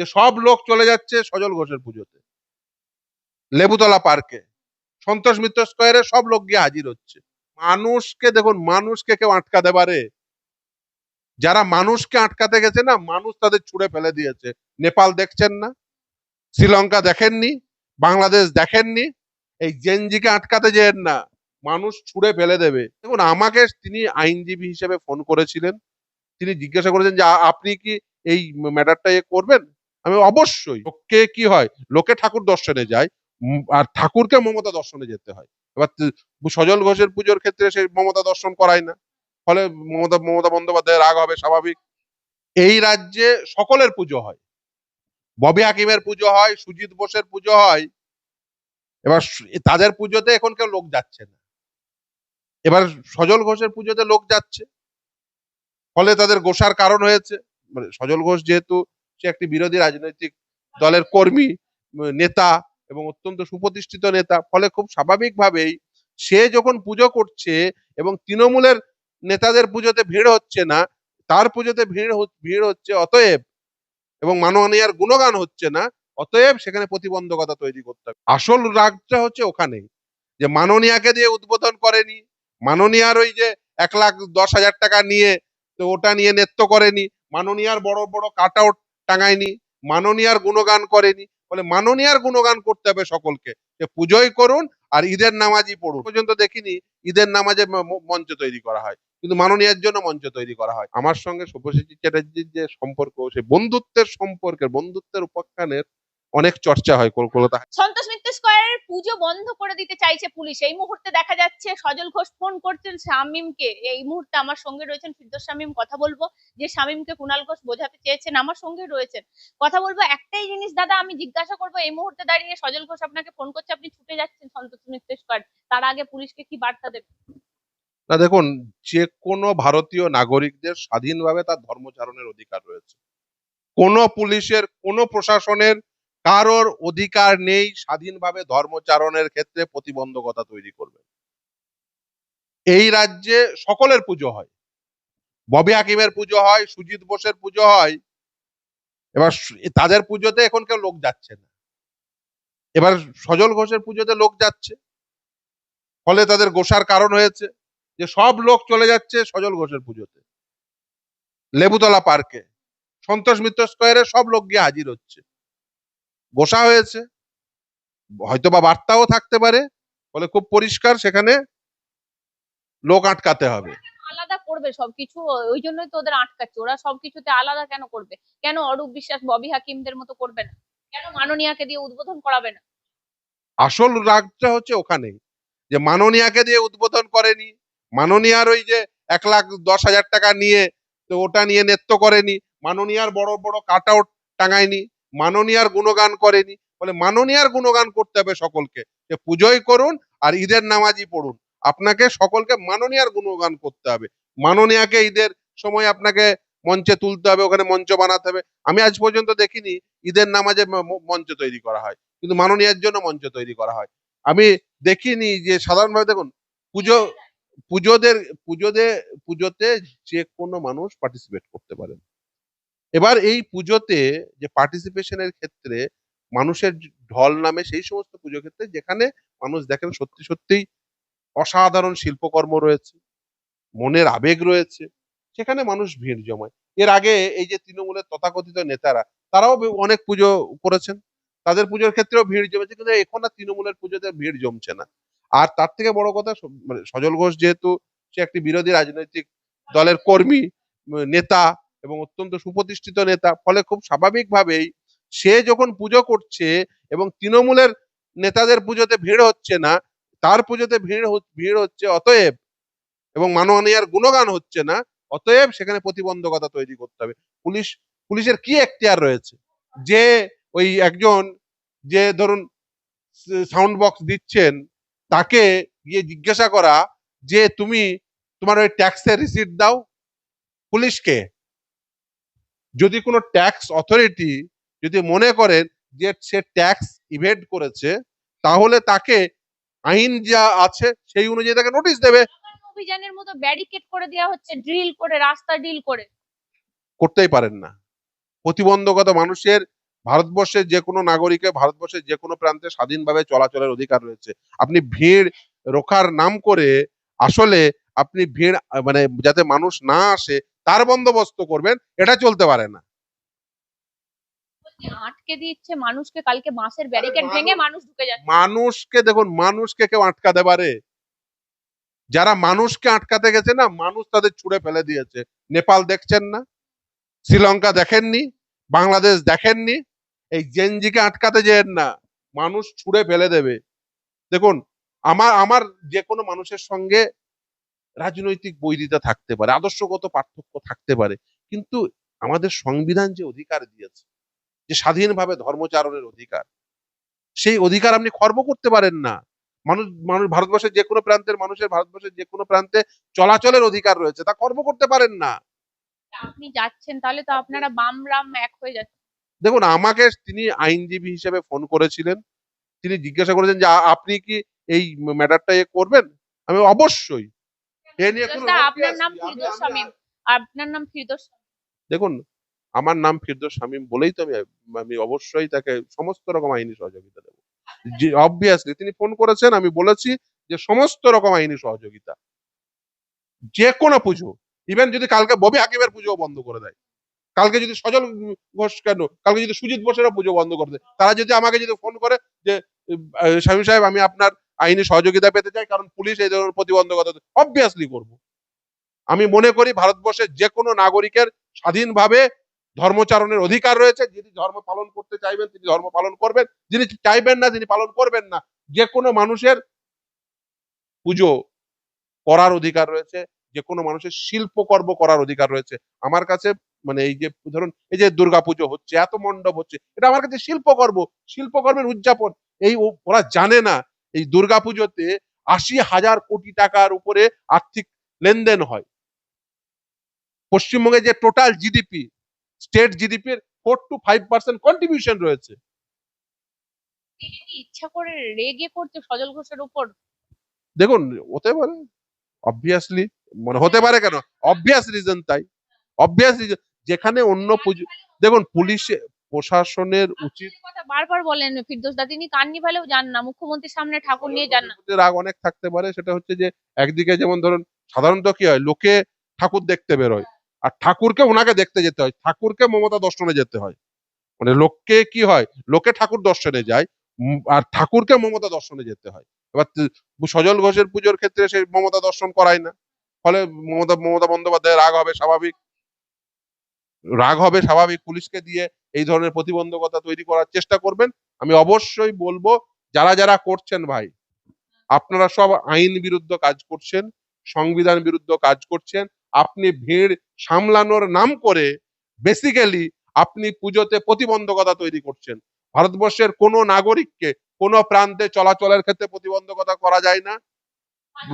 যে সব লোক চলে যাচ্ছে সজল ঘোষের পুজোতে। লেবুতলা পার্কে। সন্তোষ মিত্র স্কোয়ারে সব লোক গিয়ে হাজির হচ্ছে। মানুষকে দেখুন, মানুষকে কেউ আটকাতে পারে। যারা মানুষকে আটকাতে গেছে না, মানুষ তাদের ছুড়ে ফেলে দিয়েছে। নেপাল দেখছেন না, শ্রীলঙ্কা দেখেননি, বাংলাদেশ দেখেননি, এই জেনজিকে আটকাতে যেন না, মানুষ ছুড়ে ফেলে দেবে। দেখুন, আমাকে তিনি আইনজীবী হিসেবে ফোন করেছিলেন। তিনি জিজ্ঞাসা করেছেন যে আপনি কি এই ম্যাটারটা করবেন? আমি অবশ্যই লোককে কি হয়? লোকে ঠাকুর দর্শনে যায় আর ঠাকুরকে মমতা দর্শনে যেতে হয়। এবার সজল ঘোষের পুজোর ক্ষেত্রে সেই মমতা দর্শন করায় না। ফলে মমতা মমতা বন্দ্যোপাধ্যায়ের রাগ হবে স্বাভাবিক। এই রাজ্যে সকলের পুজো হয়। ববি হাকিমের পুজো হয়, সুজিত বোসের পুজো হয়। এবার তাদের পুজোতে এখন কেউ লোক যাচ্ছে না। এবার সজল ঘোষের পুজোতে লোক যাচ্ছে। ফলে তাদের গোসার কারণ হয়েছে। মানে সজল ঘোষ যেহেতু সে একটি বিরোধী রাজনৈতিক দলের কর্মী নেতা এবং অত্যন্ত সুপ্রতিষ্ঠিত নেতা। ফলে খুব স্বাভাবিকভাবেই সে যখন পুজো করছে এবং তৃণমূলের নেতাদের পুজোতে ভিড় হচ্ছে না, তার পুজোতে ভিড় ভিড় হচ্ছে অতএব এবং মাননীয়ার গুণগান হচ্ছে না, অতএব সেখানে প্রতিবন্ধকতা তৈরি করতে হবে। আসল রাগটা হচ্ছে ওখানে যে মাননীয়াকে দিয়ে উদ্বোধন করেনি মাননীয়ার ওই যে এক লাখ দশ হাজার টাকা নিয়ে তো ওটা নিয়ে নৃত্য করেনি মাননীয়ার বড় বড় কাট আউট টাঙায়নি, মাননীয়ার গুণগান করেনি। বলে মাননীয়ার গুণগান করতে হবে সকলকে। যে পুজোই করুন আর ঈদের নামাজই পড়ুন। পর্যন্ত দেখিনি, ঈদের নামাজে মঞ্চ তৈরি করা হয়। কিন্তু মাননীয়ার জন্য মঞ্চ তৈরি করা হয়। আমার সঙ্গে শুভশ্রী চ্যাটার্জির যে সম্পর্ক, সে বন্ধুত্বের সম্পর্কের, বন্ধুত্বের উপাখ্যানের অনেক চর্চা হয় কলকাতা সন্তোষ মিত্র স্কোয়ারের পুজো বন্ধ করে দিতে চাইছে পুলিশ। এই মুহূর্তে দেখা যাচ্ছে সজল ঘোষ ফোন করছেন শামীমকে। এই মুহূর্তে আমার সঙ্গে রয়েছেন ফিরদোস শামীম। কথা বলব যে শামীমকে কুণাল ঘোষ বোঝাতে চেয়েছেন আমার সঙ্গে রয়েছেন। কথা বলব একটাই জিনিস দাদা আমি জিজ্ঞাসা করব এই মুহূর্তে দাঁড়িয়ে সজল ঘোষ আপনাকে ফোন করছে আপনি ছুটে যাচ্ছেন সন্তোষ মিত্র স্কোয়ার। তার আগে পুলিশকে কি বার্তা দেবেন? না দেখুন যে কোনো ভারতীয় নাগরিকদের স্বাধীনভাবে তার ধর্মচারণের অধিকার রয়েছে। কোনো পুলিশের কোনো প্রশাসনের কারোর অধিকার নেই স্বাধীনভাবে ধর্মচারণের ক্ষেত্রে প্রতিবন্ধকতা তৈরি করবে। এই রাজ্যে সকলের পুজো হয়। ববি হাকিমের পুজো হয়, সুজিত বোসের পুজো হয়। এবার তাদের পুজোতে এখন কেউ লোক যাচ্ছে না। এবার সজল ঘোষের পুজোতে লোক যাচ্ছে। ফলে তাদের গোসার কারণ হয়েছে যে সব লোক চলে যাচ্ছে সজল ঘোষের পুজোতে। লেবুতলা পার্কে। সন্তোষ মিত্র স্কোয়ারে সব লোক গিয়ে হাজির হচ্ছে। গোসা হয়েছে। হয়তো বা বার্তাও থাকতে পারে ফলে খুব পরিষ্কার সেখানে লোক আটকাতে হবে। আলাদা করবে সবকিছু? ওই জন্যই তো ওদের আটকাচ্ছে। ওরা সবকিছুতে আলাদা কেন করবে? কেন অরূপ বিশ্বাস ববি হাকিমদের মতো করবে না? কেন মাননীয়াকে দিয়ে উদ্বোধন করাবে না? আসল রাগটা হচ্ছে ওখানেই যে মাননীয়াকে দিয়ে উদ্বোধন করেনি মাননীয়ার ওই যে এক লাখ দশ হাজার টাকা নিয়ে তো ওটা নিয়ে নৃত্য করেনি মাননীয়ার বড় বড় কাট আউট টাঙায়নি। মাননীয়ার গুণগান করেনি। বলে মাননীয়ার গুণগান করতে হবে সকলকে। যে পুজোই করুন আর ঈদের নামাজই পড়ুন। আপনাকে সকলকে মাননীয়ার গুণগান করতে হবে। মাননীয়াকে ঈদের সময় আপনাকে মঞ্চে তুলতে হবে, ওখানে মঞ্চ বানাতে হবে। আমি আজ পর্যন্ত দেখিনি ঈদের নামাজে মঞ্চ তৈরি করা হয়। কিন্তু মাননীয়ার জন্য মঞ্চ তৈরি করা হয়। আমি দেখিনি যে সাধারণভাবে দেখুন, পুজো, পুজোদের পুজোতে পুজোতে যে কোনো মানুষ পার্টিসিপেট করতে পারেন। এবার এই পুজোতে যে পার্টিসিপেশনের ক্ষেত্রে মানুষের ঢল নামে সেই সমস্ত পুজো ক্ষেত্রে যেখানে মানুষ দেখেন সত্যি সত্যিই অসাধারণ শিল্পকর্ম রয়েছে, মনের আবেগ রয়েছে, সেখানে মানুষ ভিড় জমায়। এর আগে এই যে তৃণমূলের তথাকথিত নেতারা, তারাও অনেক পুজো করেছেন। তাদের পুজোর ক্ষেত্রেও ভিড় জমেছে, কিন্তু এখন আর তৃণমূলের পুজোতে ভিড় জমছে না। আর তার থেকে বড় কথা মানে সজল ঘোষ যেহেতু সে একটি বিরোধী রাজনৈতিক দলের কর্মী নেতা এবং অত্যন্ত সুপ্রতিষ্ঠিত নেতা। ফলে খুব স্বাভাবিকভাবেই সে যখন পুজো করছে এবং তৃণমূলের নেতাদের পুজোতে ভিড় হচ্ছে না, তার পুজোতে ভিড় ভিড় হচ্ছে অতএব এবং মাননীয়ার গুণগান হচ্ছে না, অতএব সেখানে প্রতিবন্ধকতা তৈরি করতে হবে। পুলিশ, পুলিশের কি এখতিয়ার রয়েছে? যে ওই একজন যে ধরুন সাউন্ড বক্স দিচ্ছেন, তাকে গিয়ে জিজ্ঞাসা করা যে তুমি তোমার ওই ট্যাক্সের রিসিট দাও পুলিশকে। যদি কোনো ট্যাক্স অথরিটি যদি মনে করেন যে সে ট্যাক্স ইভেন্ট করেছে তাহলে তাকে আইন যা আছে সেই অনুযায়ী তাকে নোটিশ দেবে। অভিযানের মতো ব্যারিকেড করে দেওয়া হচ্ছে ড্রিল করে রাস্তা ড্রিল করে। করতেই পারেন না। প্রতিবন্ধকতা মানুষের ভারতবর্ষের যে কোনো নাগরিকের ভারতবর্ষের যে কোনো প্রান্তে স্বাধীনভাবে চলাচলের অধিকার রয়েছে। আপনি ভিড় রোখার নাম করে আসলে আপনি ভিড় মানে যাতে মানুষ না আসে তার বন্দোবস্ত করবেন এটা চলতে পারে না। আটকে দিচ্ছে মানুষকে কালকে বাঁশের ব্যারিকেড ভেঙে মানুষ ঢুকে যাচ্ছে। মানুষকে দেখুন মানুষকে কেউ আটকাতে পারে। যারা মানুষকে আটকাতে গেছে না মানুষ তাদের ছুড়ে ফেলে দিয়েছে। নেপাল দেখছেন না? শ্রীলঙ্কা দেখেননি? বাংলাদেশ দেখেননি? এই জেনজিকে আটকাতে যেন না মানুষ ছুড়ে ফেলে দেবে। দেখুন আমার আমার যে কোনো মানুষের সঙ্গে রাজনৈতিক বৈরিতা থাকতে পারে আদর্শগত পার্থক্য থাকতে পারে কিন্তু আমাদের সংবিধান যে অধিকার দিয়েছে যে স্বাধীনভাবে ধর্মচারণের অধিকার সেই অধিকার আপনি খর্ব করতে পারেন না। মানুষ মানুষ ভারতবর্ষের যে কোনো প্রান্তের মানুষের ভারতবর্ষের যে কোনো প্রান্তে চলাচলের অধিকার রয়েছে তা খর্ব করতে পারেন না। আপনি যাচ্ছেন তাহলে তো আপনারা বাম রাম এক হয়ে যাচ্ছে দেখুন আমাকে তিনি আইনজীবী হিসেবে ফোন করেছিলেন তিনি জিজ্ঞাসা করেছেন যে আপনি কি এই ম্যাটারটা করবেন? আমি অবশ্যই। এ নিয়ে কোনো আপনার নাম ফিরদৌস শামীম। আপনার নাম ফিরদৌস দেখুন আমার নাম ফিরদৌস শামীম বলেই তো আমি আমি অবশ্যই তাকে সমস্ত রকম আইনি সহযোগিতা দেবো। যে অবভিয়াসলি তিনি ফোন করেছেন আমি বলেছি যে সমস্ত রকম আইনি সহযোগিতা। যে কোনো পুজো ইভেন যদি কালকে ববি হাকিমের পুজো বন্ধ করে দেয়। কালকে যদি সজল ঘোষ কেন কালকে যদি সুজিত বোসেরও পুজো বন্ধ করে দেয় তারা যদি আমাকে যদি ফোন করে যে শামীম সাহেব আমি আপনার আইনি সহযোগিতা পেতে চাই, কারণ পুলিশ এই ধরনের প্রতিবন্ধকতা অবভিয়াসলি করব। আমি মনে করি ভারতবর্ষের যে কোনো নাগরিকের স্বাধীনভাবে ধর্মচারণের অধিকার রয়েছে। যিনি ধর্ম পালন করতে চাইবেন, তিনি ধর্ম পালন করবেন। যিনি চাইবেন না তিনি পালন করবেন না যে কোনো মানুষের পুজো করার অধিকার রয়েছে যে কোনো মানুষের শিল্পকর্ম করার অধিকার রয়েছে। আমার কাছে মানে এই যে ধরুন, এই যে দুর্গা পুজো হচ্ছে, এত মণ্ডপ হচ্ছে, এটা আমার কাছে শিল্পকর্ম, শিল্পকর্মের উদযাপন। এই ওরা জানে না এই দুর্গা পুজোতে আশি হাজার কোটি টাকার উপরে আর্থিক লেনদেন হয়। পশ্চিমবঙ্গে যে টোটাল জিডিপি স্টেট জিডিপির four two five percent contribution রয়েছে। ইচ্ছা করে রেগে করছে সজল ঘোষের উপর। দেখুন হতে পারে। অবভিয়াসলি মানে হতে পারে কেন? অবভিয়াস রিজন তাই। অবভিয়াস রিজন যেখানে অন্য পুজো দেখুন পুলিশে প্রশাসনের উচিত কথা বারবার বলেন ফিরদৌস দা তিনি কার্নিভালেও যান না মুখ্যমন্ত্রীর সামনে ঠাকুর নিয়ে যান না। রাগ অনেক থাকতে পারে সেটা হচ্ছে যে একদিকে যেমন ধরুন সাধারণত কি হয় লোকে ঠাকুর দেখতে বেরোয় আর ঠাকুরকে ওনাকে দেখতে যেতে হয় ঠাকুরকে মমতা দর্শনে যেতে হয়। মানে লোককে কি হয় লোকে ঠাকুর দর্শনে যায় আর ঠাকুরকে মমতা দর্শনে যেতে হয়। এবার সজল ঘোষের পুজোর ক্ষেত্রে সেই মমতা দর্শন করায় না ফলে মমতা মমতা বন্দ্যোপাধ্যায় রাগ হবে স্বাভাবিক। রাগ হবে স্বাভাবিক পুলিশকে দিয়ে এই ধরনের প্রতিবন্ধকতা তৈরি করার চেষ্টা করবেন। আমি অবশ্যই বলব যারা যারা করছেন ভাই আপনারা সব আইন বিরুদ্ধ কাজ করছেন সংবিধান বিরুদ্ধ কাজ করছেন আপনি ভিড় সামলানোর নাম করে বেসিক্যালি আপনি পুজোতে প্রতিবন্ধকতা তৈরি করছেন। ভারতবর্ষের কোনো নাগরিককে কোনো প্রান্তে চলাচলের ক্ষেত্রে প্রতিবন্ধকতা করা যায় না।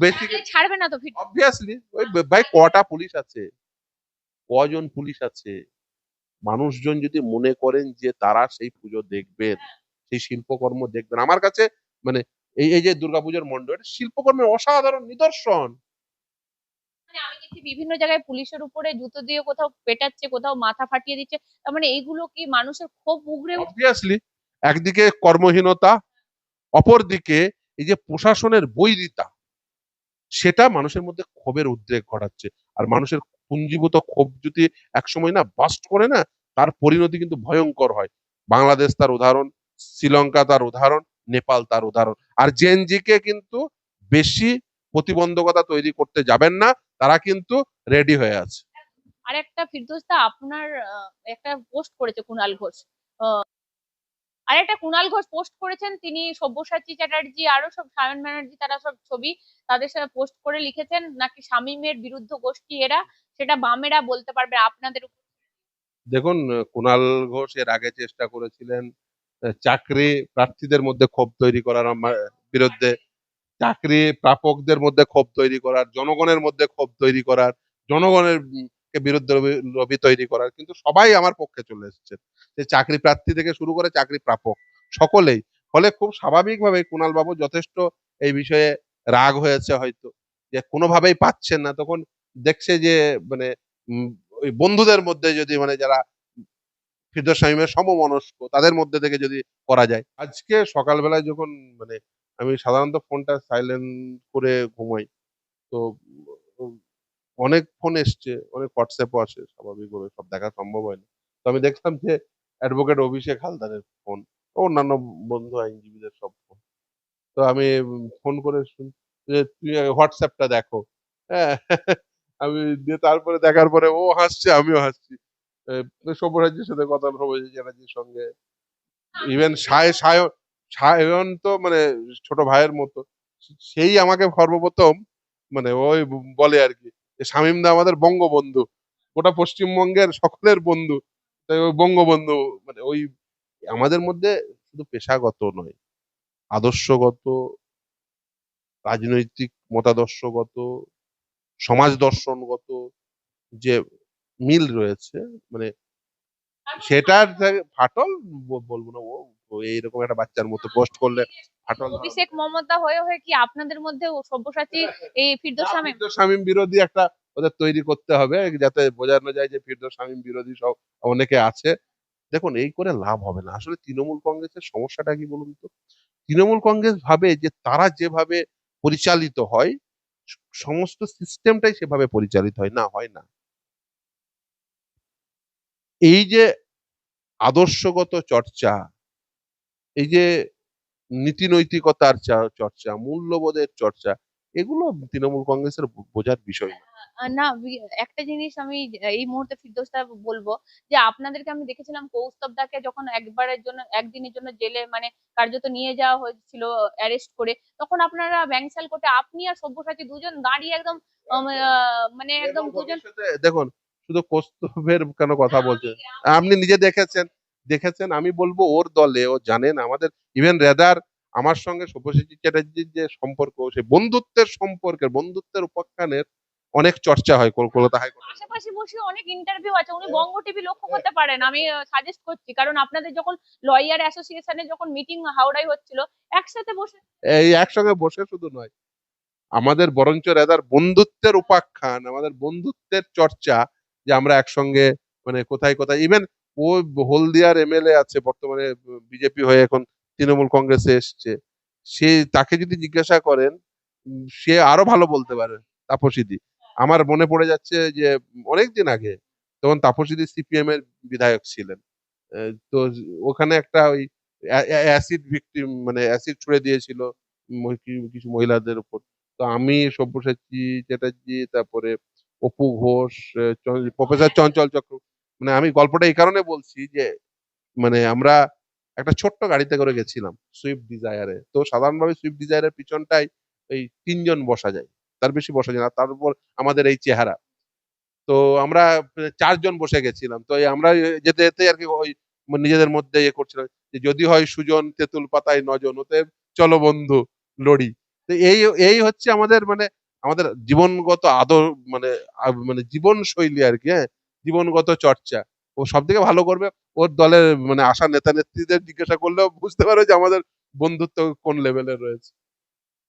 বেসিক ছাড়বে না তো অবভিয়াসলি ওই ভাই কটা পুলিশ আছে? কজন পুলিশ আছে? মানুষজন যদি মনে করেন যে তারা সেই পুজো দেখবেন সেই শিল্পকর্ম দেখবেন আমার কাছে মানে এই এই যে দুর্গাপুজোর মণ্ডপ এটা শিল্পকর্মের অসাধারণ নিদর্শন। মানে আমি দেখছি বিভিন্ন জায়গায় পুলিশের উপরে জুতো দিয়ে কোথাও পেটাচ্ছে কোথাও মাথা ফাটিয়ে দিচ্ছে তার মানে এইগুলো কি মানুষের খুব উগরে উঠছে? অবভিয়াসলি একদিকে কর্মহীনতা অপরদিকে এই যে প্রশাসনের বৈরিতা সেটা মানুষের মধ্যে ক্ষোভের উদ্রেক ঘটাচ্ছে। আর মানুষের পুঞ্জীভূত ক্ষোভ যদি একসময় না বাস্ট করে না, তার পরিণতি কিন্তু ভয়ঙ্কর হয়। বাংলাদেশ তার উদাহরণ, শ্রীলঙ্কা তার উদাহরণ, নেপাল তার উদাহরণ। আর জেনজিকে কিন্তু বেশি প্রতিবন্ধকতা তৈরি করতে যাবেন না, তারা কিন্তু রেডি হয়ে আছে। আর একটা ফিরদৌস দা, আপনার একটা পোস্ট করেছে কুণাল ঘোষ। আর একটা কুণাল ঘোষ পোস্ট করেছেন, তিনি সব্যসাচী চ্যাটার্জি, আরও সব সায়ন ব্যানার্জি, তারা সব ছবি তাদের সাথে পোস্ট করে লিখেছেন, নাকি শামীমের বিরুদ্ধ গোষ্ঠী এরা? সেটা বামেরা বলতে পারবে, আপনাদের দেখুন কুণাল ঘোষ এর আগে চেষ্টা করেছিলেন চাকরি প্রার্থীদের মধ্যে ক্ষোভ তৈরি করার বিরুদ্ধে, চাকরি প্রাপকদের মধ্যে ক্ষোভ তৈরি করার, জনগণের মধ্যে ক্ষোভ তৈরি করার, জনগণের বিরুদ্ধে লবি তৈরি করার, কিন্তু সবাই আমার পক্ষে চলে এসেছে। যে চাকরি প্রার্থী থেকে শুরু করে চাকরি প্রাপক, সকলেই। ফলে খুব স্বাভাবিকভাবে কুণাল বাবু যথেষ্ট এই বিষয়ে রাগ হয়েছে হয়তো, যে কোনোভাবেই পাচ্ছেন না। তখন দেখছে যে মানে ওই বন্ধুদের মধ্যে যদি মানে যারা ফিরদৌস শামীমের সমমনস্ক, তাদের মধ্যে থেকে যদি করা যায়। আজকে সকালবেলায় যখন মানে আমি সাধারণত ফোনটা সাইলেন্ট করে ঘুমাই, তো, অনেক ফোন এসছে, অনেক হোয়াটসঅ্যাপও আসে স্বাভাবিকভাবে সব দেখা সম্ভব হয় না। তো আমি দেখলাম যে, অ্যাডভোকেট অভিষেক হালদারের ফোন, অন্যান্য বন্ধু আইনজীবীদের সব ফোন। তো আমি ফোন করে শুন, যে, তুই হোয়াটসঅ্যাপটা দেখো। হ্যাঁ আমি দিয়ে তারপরে দেখার পরে, ও হাসছে, আমিও হাসছি। সব্যসাচীর সাথে কথা সব্যসাচী সঙ্গে। ইভেন সায় সায় সায়ন তো মানে ছোট ভাইয়ের মতো। সেই আমাকে সর্বপ্রথম মানে ওই বলে আর কি শামীম দা আমাদের বঙ্গবন্ধু। গোটা পশ্চিমবঙ্গের সকলের বন্ধু। তাই ওই বঙ্গবন্ধু মানে ওই আমাদের মধ্যে শুধু পেশাগত নয়, আদর্শগত, রাজনৈতিক মতাদর্শগত সমাজ দর্শনগত যে মিল রয়েছে মানে সেটার ফাটল বলব না ও এইরকম একটা বাচ্চার মতো পোস্ট করলে ফাটল। অভিষেক মমতা হয়ে হয়ে কি আপনাদের মধ্যে সব্যসাচী এই ফিরদৌস শামীম? ফিরদৌস শামীম বিরোধী একটা ওদের তৈরি করতে হবে যাতে বোঝানো যায় যে ফিরদৌস শামীম বিরোধী সব অনেকে আছে। দেখুন এই করে লাভ হবে না। আসলে তৃণমূল কংগ্রেসের সমস্যাটা কি বলুন তো? তৃণমূল কংগ্রেস ভাবে যে তারা যেভাবে পরিচালিত হয় সমস্ত সিস্টেমটাই সেভাবে পরিচালিত হয়, না হয় না। এই যে আদর্শগত চর্চা, এই যে নীতি নৈতিকতার চর্চা, মূল্যবোধের চর্চা এগুলো তৃণমূল কংগ্রেসের বোঝার বিষয় না। না একটা জিনিস আমি এই মুহূর্তে ফিরদৌসদা বলব যে আপনাদেরকে আমি দেখেছিলাম কৌস্তব দাকে যখন একবারের জন্য একদিনের জন্য জেলে মানে কার্যত নিয়ে যাওয়া হয়েছিল অ্যারেস্ট করে তখন আপনারা ব্যাংসাল কোর্টে আপনি আর সব্যসাচী দুজন দাঁড়িয়ে একদম মানে একদম দুজন দেখুন শুধু কৌস্তবের কেন কথা বলছেন? আপনি নিজে দেখেছেন দেখেছেন আমি বলব ওর দলে ও জানেন আমাদের ইভেন রেদার আমার সঙ্গে সব্যসাচী চ্যাটার্জির যে সম্পর্ক সে বন্ধুত্বের সম্পর্কের বন্ধুত্বের উপাখ্যানের অনেক চর্চা হয় কল- কলকাতা হাইকোর্টে আশেপাশে বসে অনেক ইন্টারভিউ আছে উনি বঙ্গ টিভি লক্ষ্য করতে পারেন আমি সাজেস্ট করছি কারণ আপনাদের যখন লয়ার অ্যাসোসিয়েশনে যখন মিটিং হাওড়ায় হচ্ছিল একসাথে বসে এই একসঙ্গে বসে শুধু নয় আমাদের বরঞ্চ রেদার বন্ধুত্বের উপাখ্যান আমাদের বন্ধুত্বের চর্চা যে আমরা একসঙ্গে মানে কোথায় কোথায় ইভেন ও হলদিয়ার এমএলএ আছে বর্তমানে বিজেপি হয়ে এখন তৃণমূল কংগ্রেসে এসছে। সে, তাকে যদি জিজ্ঞাসা করেন সে আরও ভালো বলতে পারে তাপসীদি আমার মনে পড়ে যাচ্ছে যে, অনেক দিন আগে তখন তাপসীদি সিপিএম এর বিধায়ক ছিলেন। তো ওখানে একটা ওই অ্যাসিড ভিকটিম মানে অ্যাসিড ছুড়ে দিয়েছিল কিছু মহিলাদের উপর তো আমি সব্যসাচী চ্যাটার্জি, তারপরে অপু ঘোষ প্রফেসর চঞ্চল চক্র মানে আমি গল্পটা এই কারণে বলছি যে মানে আমরা একটা ছোট্ট গাড়িতে করে গেছিলাম সুইফট ডিজায়ারে তো সাধারণভাবে সুইফট ডিজায়ারের পিছনটাই ওই তিনজন বসা যায়। তার বেশি বসা যায় না, তার উপর আমাদের এই চেহারা। তো আমরা চারজন বসে গেছিলাম। তো আমরা যেতে যেতে আর কি ওই নিজেদের মধ্যে ইয়ে করছিলাম যে যদি হয় সুজন, তেঁতুল পাতায় নজন ওতে চলো বন্ধু, লড়ি। তো এই এই হচ্ছে আমাদের মানে আমাদের জীবনগত আদর মানে মানে জীবন শৈলী আর কি হ্যাঁ? জীবনগত চর্চা। ও সব থেকে ভালো করবে ওর দলের মানে আশা নেতা নেত্রীদের জিজ্ঞাসা করলেও বুঝতে পারো যে আমাদের বন্ধুত্ব কোন লেভেলের রয়েছে।